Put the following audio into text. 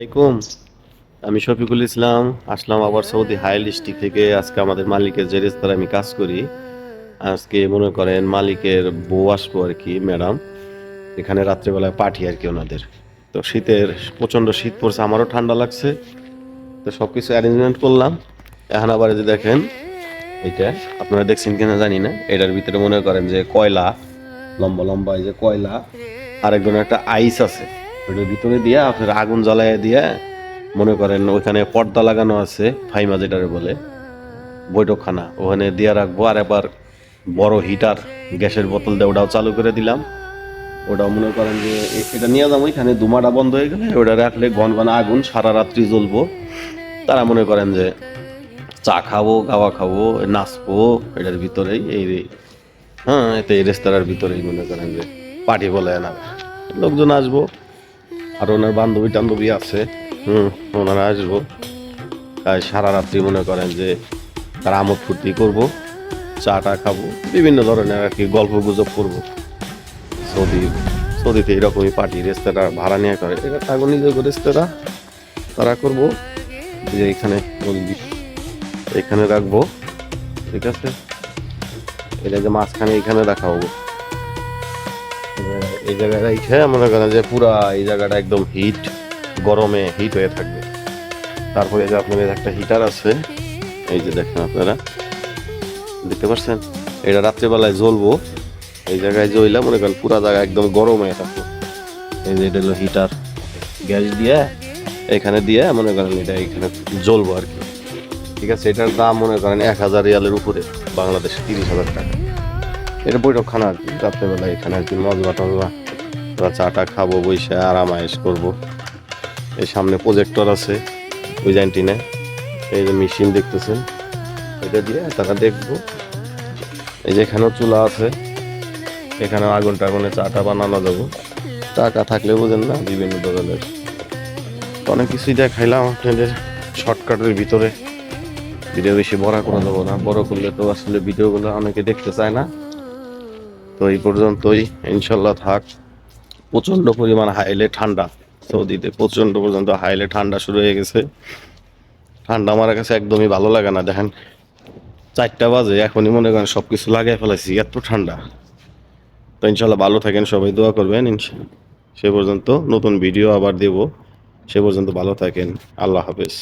আলাইকুম। আমি শফিকুল ইসলাম, আসলাম আবার সৌদি হাই ডিস্ট্রিক্ট থেকে। আজকে আমাদের মালিকের যে রেস্তোরাঁ আমি কাজ করি, আজকে মনে করেন মালিকের বউ আসব আর কি, ম্যাডাম। এখানে রাত্রেবেলায় পাঠি আর কি ওনাদের। তো শীতের, প্রচণ্ড শীত পড়ছে, আমারও ঠান্ডা লাগছে। তো সব কিছু অ্যারেঞ্জমেন্ট করলাম। এখন আবার যে দেখেন এটা আপনারা দেখছেন কিনা জানি না। এটার ভিতরে মনে করেন যে কয়লা, লম্বা লম্বা এই যে কয়লা আরেকজন একটা আইস আছে। ওটার ভিতরে দিয়ে, আপনার আগুন জ্বালায় দিয়ে মনে করেন ওইখানে পর্দা লাগানো আছে, ফাইমা যেটারে বলে, বৈঠকখানা। ওখানে দিয়ে রাখব আর এবার বড় হিটার গ্যাসের বোতল দিয়ে ওটাও চালু করে দিলাম। ওটাও মনে করেন যে এটা নিয়ে যাব এখানে, দুমাটা বন্ধ হয়ে গেলে ওটা রাখলে ঘন ঘন আগুন সারা রাত্রি জ্বলবো। তারা মনে করেন যে চা খাব গাওয়া খাব, নাচবো, এটার ভিতরেই এই হ্যাঁ এতে এই রেস্তোরাঁর ভিতরেই মনে করেন যে পার্টি বলে না লোকজন আসব। আর ওনার বান্ধবী টান্ধবী আছে। হুম, ওনারা আসব। তাই সারা রাত্রি মনে করেন যে তারা আমোদ ফুর্তি করব, চাটা খাব, বিভিন্ন ধরনের আর কি গল্প গুজব করব। সৌদি, সৌদিতে এরকমই পার্টি, রেস্তোরাঁ, ভাড়া নিয়ে করে। এটা থাকব নিজের রেস্তোরাঁ তারা করব। যে এখানে এখানে রাখব। ঠিক আছে? এটা যে মাঝখানে এখানে রাখা হব এই জায়গায় রেখে মনে করেন যে পুরা এই জায়গাটা একদম হিট গরমে হিট হয়ে থাকবে। তারপরে যে আপনাদের একটা হিটার আছে, এই যে দেখেন আপনারা, দেখতে পাচ্ছেন? এটা রাত্রেবেলায় জ্বলবো, এই জায়গায় জ্বললে মনে করেন পুরা জায়গা একদম গরম হয়ে থাকবে। এই যে এটা হলো হিটার গ্যাস দিয়ে এখানে দিয়ে মনে করেন এটা এখানে জ্বলবো আর কি। ঠিক আছে, এটার দাম মনে করেন এক হাজার রিয়ালের উপরে, বাংলাদেশে তিরিশ হাজার টাকা। এটা বৈঠকখানা আর কি রাত্রেবেলা এখানে আর কি মজবা টজবা বা চাটা খাব, বসে আরাম আয়েস করব। এই সামনে প্রজেক্টর আছে ওই জানটিনে এই যে মেশিন দেখতেছেন, এটা দিয়ে তারা দেখব। এই যে এখানেও চুলা আছে এখানে আগুন টাগুনে চাটা বানানো যাব। টাকা থাকলে বোঝেন না, বিভিন্ন ধরনের। অনেক কিছুই দেখাইলাম আপনাদের শর্টকাটের ভিতরে। ভিডিও বেশি বড় করে দেবো না, বড় করলে তো আসলে ভিডিওগুলো অনেকে দেখতে চায় না। তো এই পর্যন্তই ইনশাল্লাহ থাক। প্রচণ্ড পরিমাণ হাইলে ঠান্ডা, সৌদিতে প্রচণ্ড পর্যন্ত হাইলে ঠান্ডা শুরু হয়ে গেছে। ঠান্ডা আমার কাছে একদমই ভালো লাগে না, দেখেন। চারটা বাজে, এখনই মনে করেন সব কিছু লাগিয়ে ফেলাইছি, এত ঠান্ডা। তো ইনশাল্লাহ ভালো থাকেন, সবাই দোয়া করবেন সে পর্যন্ত নতুন ভিডিও আবার দেব। সে পর্যন্ত ভালো থাকেন, আল্লাহ হাফেজ।